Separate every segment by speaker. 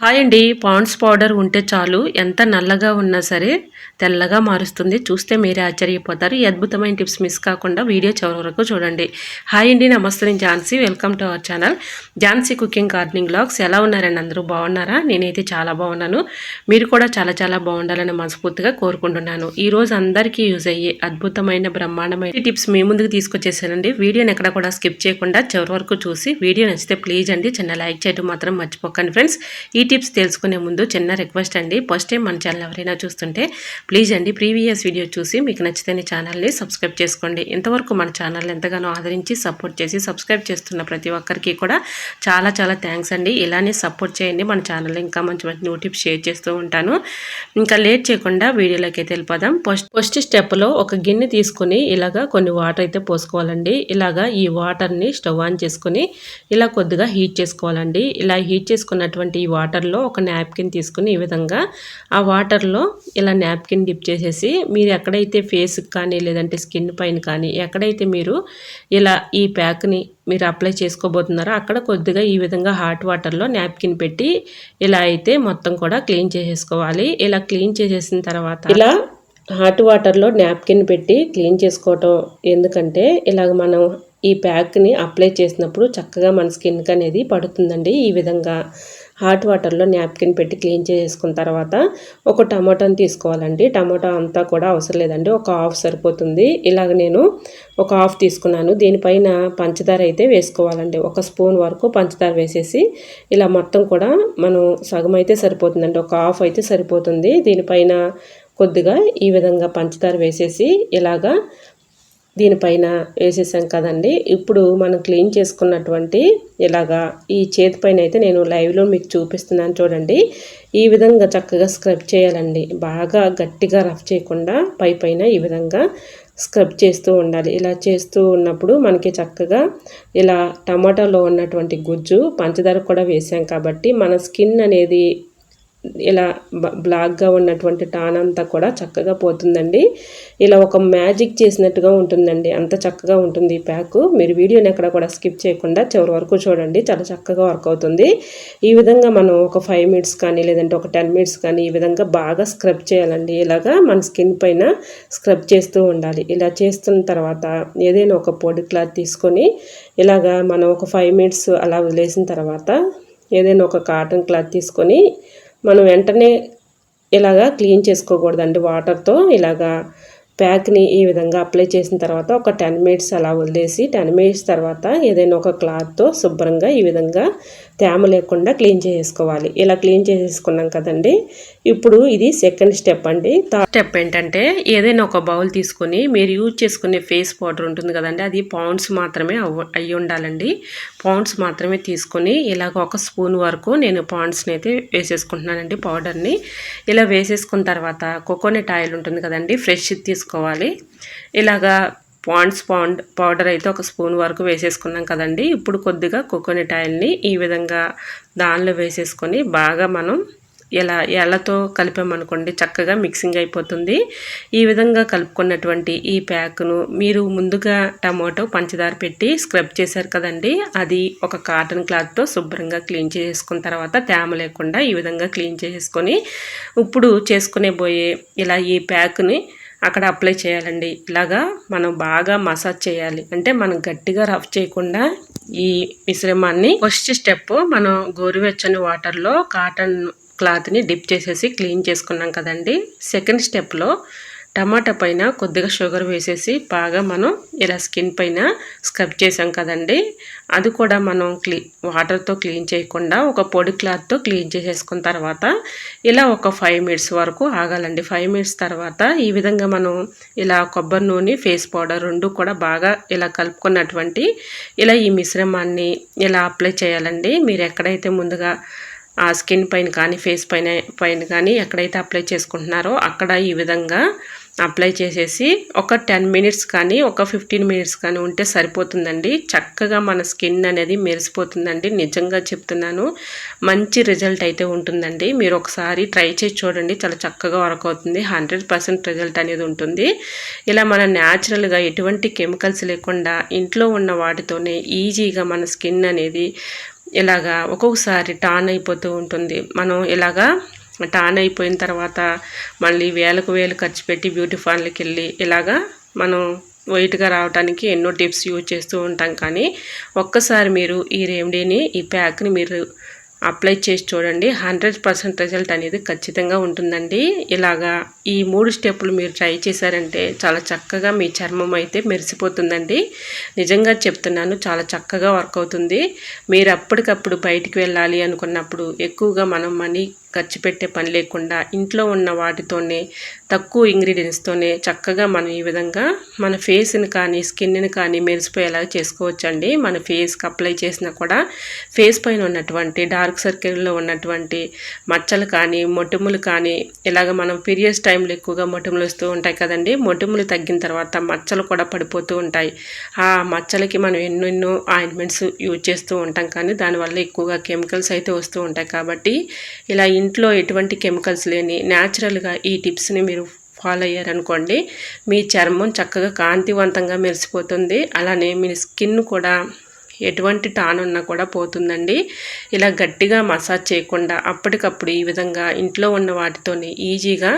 Speaker 1: Hi అండి. Pond's powder ఉంటే చాలు. ఎంత నల్లగా ఉన్నా సరే తెల్లగా మారుస్తుంది. చూస్తే మీరే ఆశ్చర్యపోతారు. ఈ అద్భుతమైన టిప్స్ మిస్ కాకుండా వీడియో చివరి వరకు చూడండి. హాయ్ అండి. నమస్తే. నేను Jhansi. Welcome to our channel. Jhansi cooking gardening blogs ఎలా ఉన్నారండి? అందరూ బాగున్నారా? నేనైతే చాలా బాగున్నాను. మీరు కూడా చాలా చాలా బాగుండాలని మనస్ఫూర్తిగా కోరుకుంటున్నాను. ఈరోజు అందరికీ యూజ్ అయ్యే అద్భుతమైన బ్రహ్మాండమైన టిప్స్ మీ ముందుకు తీసుకొచ్చేసానండి. వీడియోని ఎక్కడ కూడా స్కిప్ చేయకుండా చివరి వరకు చూసి వీడియో నచ్చితే ప్లీజ్ అండి. చిన్న లైక్ చేయడం మాత్రం మర్చిపోకండి ఫ్రెండ్స్. ఈ టిప్స్ తెలుసుకునే ముందు చిన్న రిక్వెస్ట్ అండి. ఫస్ట్ టైం మన ఛానల్ ఎవరైనా చూస్తుంటే ప్లీజ్ అండి ప్రీవియస్ వీడియో చూసి మీకు నచ్చితేనే ఛానల్ని సబ్స్క్రైబ్ చేసుకోండి. ఇంతవరకు మన ఛానల్ ఎంతగానో ఆదరించి సపోర్ట్ చేసి సబ్స్క్రైబ్ చేస్తున్న ప్రతి ఒక్కరికి కూడా చాలా చాలా థ్యాంక్స్ అండి. ఇలానే సపోర్ట్ చేయండి. మన ఛానల్లో ఇంకా మంచి మంచి న్యూ టిప్స్ షేర్ చేస్తూ ఉంటాను. ఇంకా లేట్ చేయకుండా వీడియోలోకి అయితే వెళ్ళిపోదాం. ఫస్ట్ ఫస్ట్ స్టెప్లో ఒక గిన్నె తీసుకుని ఇలాగా కొన్ని వాటర్ అయితే పోసుకోవాలండి. ఇలాగా ఈ వాటర్ని స్టవ్ ఆన్ చేసుకుని ఇలా కొద్దిగా హీట్ చేసుకోవాలండి. ఇలా హీట్ చేసుకున్నటువంటి ఈ వాటర్లో ఒక నాప్కిన్ తీసుకుని ఈ విధంగా ఆ వాటర్లో ఇలా నాప్కిన్ డిప్ చేసేసి మీరు ఎక్కడైతే ఫేస్కి కానీ లేదంటే స్కిన్ పైన కానీ ఎక్కడైతే మీరు ఇలా ఈ ప్యాక్ని మీరు అప్లై చేసుకోబోతున్నారో అక్కడ కొద్దిగా ఈ విధంగా హాట్ వాటర్లో నాప్కిన్ పెట్టి ఇలా అయితే మొత్తం కూడా క్లీన్ చేసేసుకోవాలి. ఇలా క్లీన్ చేసేసిన తర్వాత ఇలా హాట్ వాటర్లో నాప్కిన్ పెట్టి క్లీన్ చేసుకోవటం ఎందుకంటే ఇలాగ మనం ఈ ప్యాక్ని అప్లై చేసినప్పుడు చక్కగా మన స్కిన్కి అనేది పడుతుందండి ఈ విధంగా. హాట్ వాటర్లో నాప్కిన్ పెట్టి క్లీన్ చేసుకున్న తర్వాత ఒక టమాటాని తీసుకోవాలండి. టమాటా అంతా కూడా అవసరం లేదండి. ఒక హాఫ్ సరిపోతుంది. ఇలాగ నేను ఒక హాఫ్ తీసుకున్నాను. దీనిపైన పంచదార అయితే వేసుకోవాలండి. ఒక స్పూన్ వరకు పంచదార వేసేసి ఇలా మొత్తం కూడా మనం సగం అయితే సరిపోతుందండి. ఒక హాఫ్ అయితే సరిపోతుంది. దీనిపైన కొద్దిగా ఈ విధంగా పంచదార వేసేసి ఇలాగా దీనిపైన వేసేసాం కదండి. ఇప్పుడు మనం క్లీన్ చేసుకున్నటువంటి ఇలాగా ఈ చేతి పైన అయితే నేను లైవ్లో మీకు చూపిస్తున్నాను చూడండి. ఈ విధంగా చక్కగా స్క్రబ్ చేయాలండి. బాగా గట్టిగా రఫ్ చేయకుండా పై పైన ఈ విధంగా స్క్రబ్ చేస్తూ ఉండాలి. ఇలా చేస్తూ ఉన్నప్పుడు మనకి చక్కగా ఇలా టమాటాలో ఉన్నటువంటి గుజ్జు పంచదార కూడా వేసాం కాబట్టి మన స్కిన్ అనేది ఇలా బ్లాక్గా ఉన్నటువంటి టాన్ అంతా కూడా చక్కగా పోతుందండి. ఇలా ఒక మ్యాజిక్ చేసినట్టుగా ఉంటుందండి. అంత చక్కగా ఉంటుంది ఈ ప్యాక్ మీరు వీడియోని ఎక్కడ కూడా స్కిప్ చేయకుండా చివరి వరకు చూడండి. చాలా చక్కగా వర్క్ అవుతుంది. ఈ విధంగా మనం ఒక ఫైవ్ మినిట్స్ కానీ లేదంటే ఒక టెన్ మినిట్స్ కానీ ఈ విధంగా బాగా స్క్రబ్ చేయాలండి. ఇలాగా మన స్కిన్ పైన స్క్రబ్ చేస్తూ ఉండాలి. ఇలా చేస్తున్న తర్వాత ఏదైనా ఒక పొడి క్లాత్ తీసుకొని ఇలాగా మనం ఒక ఫైవ్ మినిట్స్ అలా వదిలేసిన తర్వాత ఏదైనా ఒక కాటన్ క్లాత్ తీసుకొని మనం వెంటనే ఇలాగా క్లీన్ చేసుకోకూడదండి వాటర్తో. ఇలాగా ప్యాక్ని ఈ విధంగా అప్లై చేసిన తర్వాత ఒక టెన్ మినిట్స్ అలా వదిలేసి టెన్ మినిట్స్ తర్వాత ఏదైనా ఒక క్లాత్తో శుభ్రంగా ఈ విధంగా తేమ లేకుండా క్లీన్ చేసుకోవాలి ఇలా క్లీన్ చేసేసుకున్నాం కదండి. ఇప్పుడు ఇది సెకండ్ స్టెప్ అండి. థర్డ్ స్టెప్ ఏంటంటే ఏదైనా ఒక బౌల్ తీసుకొని మీరు యూజ్ చేసుకునే ఫేస్ పౌడర్ ఉంటుంది కదండి. అది పౌండ్స్ మాత్రమే అయ్యి ఉండాలండి. పౌండ్స్ మాత్రమే తీసుకొని ఇలాగ ఒక స్పూన్ వరకు నేను పాండ్స్ని అయితే వేసేసుకుంటున్నానండి పౌడర్ని. ఇలా వేసేసుకున్న తర్వాత కోకోనట్ ఆయిల్ ఉంటుంది కదండి ఫ్రెష్ తీసుకోవాలి. ఇలాగా పాండ్స్ పాండ్ పౌడర్ అయితే ఒక స్పూన్ వరకు వేసేసుకున్నాం కదండి. ఇప్పుడు కొద్దిగా కోకోనట్ ఆయిల్ని ఈ విధంగా దానిలో వేసేసుకొని బాగా మనం ఇలా ఎళ్ళతో కలిపామనుకోండి చక్కగా మిక్సింగ్ అయిపోతుంది. ఈ విధంగా కలుపుకున్నటువంటి ఈ ప్యాక్ను మీరు ముందుగా టమాటో పంచదార పెట్టి స్క్రబ్ చేశారు కదండి. అది ఒక కాటన్ క్లాత్తో శుభ్రంగా క్లీన్ చేసుకున్న తర్వాత తేమ లేకుండా ఈ విధంగా క్లీన్ చేసుకొని ఇప్పుడు చేసుకునే పోయే ఇలా ఈ ప్యాక్ని అక్కడ అప్లై చేయాలండి. ఇలాగా మనం బాగా మసాజ్ చేయాలి. అంటే మనం గట్టిగా రఫ్ చేయకుండా ఈ మిశ్రమాన్ని ఫస్ట్ స్టెప్ మనం గోరువెచ్చని వాటర్లో కాటన్ క్లాత్ని డిప్ చేసేసి క్లీన్ చేసుకున్నాం కదండి. సెకండ్ స్టెప్లో టమాటా పైన కొద్దిగా షుగర్ వేసేసి బాగా మనం ఇలా స్కిన్ పైన స్క్రబ్ చేసాం కదండి. అది కూడా మనం క్లీ వాటర్తో క్లీన్ చేయకుండా ఒక పొడి క్లాత్తో క్లీన్ చేసేసుకున్న తర్వాత ఇలా ఒక ఫైవ్ మినిట్స్ వరకు ఆగాలండి. ఫైవ్ మినిట్స్ తర్వాత ఈ విధంగా మనం ఇలా కొబ్బరి నూనె ఫేస్ పౌడర్ రెండు కూడా బాగా ఇలా కలుపుకున్నటువంటి ఇలా ఈ మిశ్రమాన్ని ఇలా అప్లై చేయాలండి. మీరు ఎక్కడైతే ముందుగా ఆ స్కిన్ పైన కానీ ఫేస్ పైన పైన కానీ ఎక్కడైతే అప్లై చేసుకుంటున్నారో అక్కడ ఈ విధంగా అప్లై చేసేసి ఒక టెన్ మినిట్స్ కానీ ఒక ఫిఫ్టీన్ మినిట్స్ కానీ ఉంటే సరిపోతుందండి. చక్కగా మన స్కిన్ అనేది మెరిసిపోతుందండి. నిజంగా చెప్తున్నాను. మంచి రిజల్ట్ అయితే ఉంటుందండి. మీరు ఒకసారి ట్రై చేసి చూడండి. చాలా చక్కగా వర్క్ అవుతుంది. హండ్రెడ్ పర్సెంట్ రిజల్ట్ అనేది ఉంటుంది. ఇలా మన న్యాచురల్గా ఎటువంటి కెమికల్స్ లేకుండా ఇంట్లో ఉన్న వాటితోనే ఈజీగా మన స్కిన్ అనేది ఇలాగా ఒక్కొక్కసారి టాన్ అయిపోతూ ఉంటుంది. మనం ఇలాగా టాన్ అయిపోయిన తర్వాత మళ్ళీ వేలకు వేలు ఖర్చు పెట్టి బ్యూటీ పార్లర్కి వెళ్ళి ఇలాగా మనం వైట్గా రావడానికి ఎన్నో టిప్స్ యూజ్ చేస్తూ ఉంటాం. కానీ ఒక్కసారి మీరు ఈ రెమెడీని ఈ ప్యాక్ని మీరు అప్లై చేసి చూడండి. హండ్రెడ్ పర్సెంట్ రిజల్ట్ అనేది ఖచ్చితంగా ఉంటుందండి. ఇలాగా ఈ మూడు స్టెప్పులు మీరు ట్రై చేశారంటే చాలా చక్కగా మీ చర్మం అయితే మెరిసిపోతుందండి. నిజంగా చెప్తున్నాను చాలా చక్కగా వర్క్ అవుతుంది. మీరు అప్పటికప్పుడు బయటికి వెళ్ళాలి అనుకున్నప్పుడు ఎక్కువగా మనం మనీ ఖర్చు పెట్టే పని లేకుండా ఇంట్లో ఉన్న వాటితోనే తక్కువ ఇంగ్రీడియంట్స్తోనే చక్కగా మనం ఈ విధంగా మన ఫేస్ని కానీ స్కిన్ని కానీ మెరిసిపోయేలాగా చేసుకోవచ్చండి. మన ఫేస్కి అప్లై చేసినా కూడా ఫేస్ పైన ఉన్నటువంటి డార్క్ సర్కిల్లో ఉన్నటువంటి మచ్చలు కానీ మొటిములు కానీ ఇలాగ మనం పీరియడ్స్ టైంలో ఎక్కువగా మొటిములు వస్తూ ఉంటాయి కదండి. మొటిములు తగ్గిన తర్వాత మచ్చలు కూడా పడిపోతూ ఉంటాయి. ఆ మచ్చలకి మనం ఎన్నెన్నో ఆయింట్మెంట్స్ యూజ్ చేస్తూ ఉంటాం కానీ దానివల్ల ఎక్కువగా కెమికల్స్ అయితే వస్తూ ఉంటాయి కాబట్టి ఇలా ఇంట్లో ఎటువంటి కెమికల్స్ లేని న్యాచురల్గా ఈ టిప్స్ని మీరు ఫాలో అయ్యారనుకోండి మీ చర్మం చక్కగా కాంతివంతంగా మెరిసిపోతుంది. అలానే మీ స్కిన్ కూడా ఎటువంటి టాన్ ఉన్నా కూడా పోతుందండి. ఇలా గట్టిగా మసాజ్ చేయకుండా అప్పటికప్పుడు ఈ విధంగా ఇంట్లో ఉన్న వాటితోనే ఈజీగా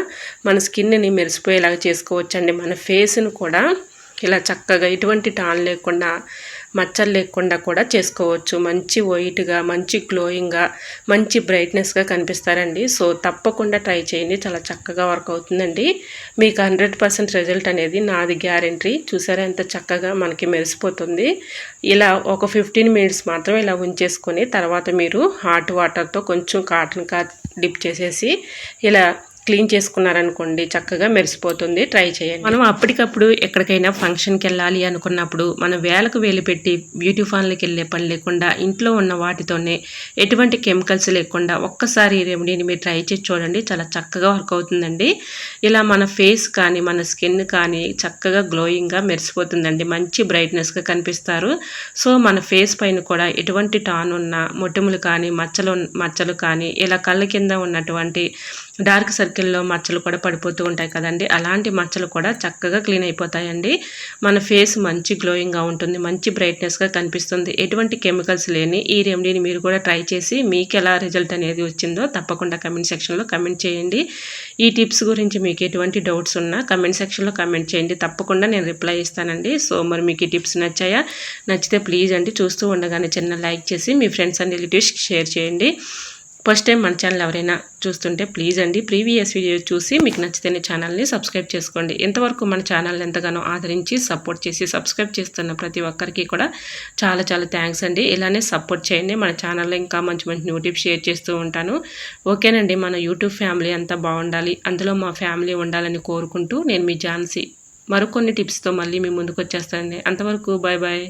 Speaker 1: మన స్కిన్ని మెరిసిపోయేలాగా చేసుకోవచ్చండి. మన ఫేస్ను కూడా ఇలా చక్కగా ఎటువంటి టాన్ లేకుండా మచ్చలు లేకుండా కూడా చేసుకోవచ్చు. మంచి వైట్గా మంచి గ్లోయింగ్గా మంచి బ్రైట్నెస్గా కనిపిస్తారండి. సో తప్పకుండా ట్రై చేయండి. చాలా చక్కగా వర్క్ అవుతుందండి. మీకు హండ్రెడ్ పర్సెంట్ రిజల్ట్ అనేది నాది గ్యారంటీ. చూసారా ఎంత చక్కగా మనకి మెరిసిపోతుంది. ఇలా ఒక ఫిఫ్టీన్ మినిట్స్ మాత్రం ఇలా ఉంచేసుకొని తర్వాత మీరు హాట్ వాటర్తో కొంచెం కాటన్ కా డిప్ చేసేసి ఇలా క్లీన్ చేసుకున్నారనుకోండి చక్కగా మెరిసిపోతుంది. ట్రై చేయండి. మనం అప్పటికప్పుడు ఎక్కడికైనా ఫంక్షన్కి వెళ్ళాలి అనుకున్నప్పుడు మనం వేలకు వేలు పెట్టి బ్యూటీ ఫాన్లకి వెళ్ళే పని లేకుండా ఇంట్లో ఉన్న వాటితోనే ఎటువంటి కెమికల్స్ లేకుండా ఒక్కసారి ఈ రెమెడీని మీరు ట్రై చేసి చూడండి. చాలా చక్కగా వర్క్ అవుతుందండి. ఇలా మన ఫేస్ కానీ మన స్కిన్ కానీ చక్కగా గ్లోయింగ్గా మెరిసిపోతుందండి. మంచి బ్రైట్నెస్గా కనిపిస్తారు. సో మన ఫేస్ పైన కూడా ఎటువంటి టాన్ ఉన్న మొటిములు కానీ మచ్చలు మచ్చలు కానీ ఇలా కళ్ళ కింద ఉన్నటువంటి డార్క్ సర్కిల్లో మచ్చలు కూడా పడిపోతూ ఉంటాయి కదండి. అలాంటి మచ్చలు కూడా చక్కగా క్లీన్ అయిపోతాయండి. మన ఫేస్ మంచి గ్లోయింగ్గా ఉంటుంది మంచి బ్రైట్నెస్గా కనిపిస్తుంది. ఎటువంటి కెమికల్స్ లేని ఈ రెమెడీని మీరు కూడా ట్రై చేసి మీకు ఎలా రిజల్ట్ అనేది వచ్చిందో తప్పకుండా కమెంట్ సెక్షన్లో కమెంట్ చేయండి. ఈ టిప్స్ గురించి మీకు ఎటువంటి డౌట్స్ ఉన్నా కమెంట్ సెక్షన్లో కమెంట్ చేయండి. తప్పకుండా నేను రిప్లై ఇస్తానండి. సో మరి మీకు ఈ టిప్స్ నచ్చాయా? నచ్చితే ప్లీజ్ అండి చూస్తూ ఉండగానే చిన్న లైక్ చేసి మీ ఫ్రెండ్స్ అండ్ రిలేటివ్స్కి షేర్ చేయండి. ఫస్ట్ టైం మన ఛానల్ ఎవరైనా చూస్తుంటే ప్లీజ్ అండి ప్రీవియస్ వీడియో చూసి మీకు నచ్చితేనే ఛానల్ని సబ్స్క్రైబ్ చేసుకోండి. ఎంతవరకు మన ఛానల్ని ఎంతగానో ఆదరించి సపోర్ట్ చేసి సబ్స్క్రైబ్ చేస్తున్న ప్రతి ఒక్కరికి కూడా చాలా చాలా థ్యాంక్స్ అండి. ఇలానే సపోర్ట్ చేయండి. మన ఛానల్లో ఇంకా మంచి మంచి న్యూటిప్ షేర్ చేస్తూ ఉంటాను. ఓకేనండి మన యూట్యూబ్ ఫ్యామిలీ అంతా బాగుండాలి. అందులో మా ఫ్యామిలీ ఉండాలని కోరుకుంటూ నేను మీ ఝాన్సీ. మరికొన్ని టిప్స్తో మళ్ళీ మీ ముందుకు వచ్చేస్తానండి. అంతవరకు బాయ్ బాయ్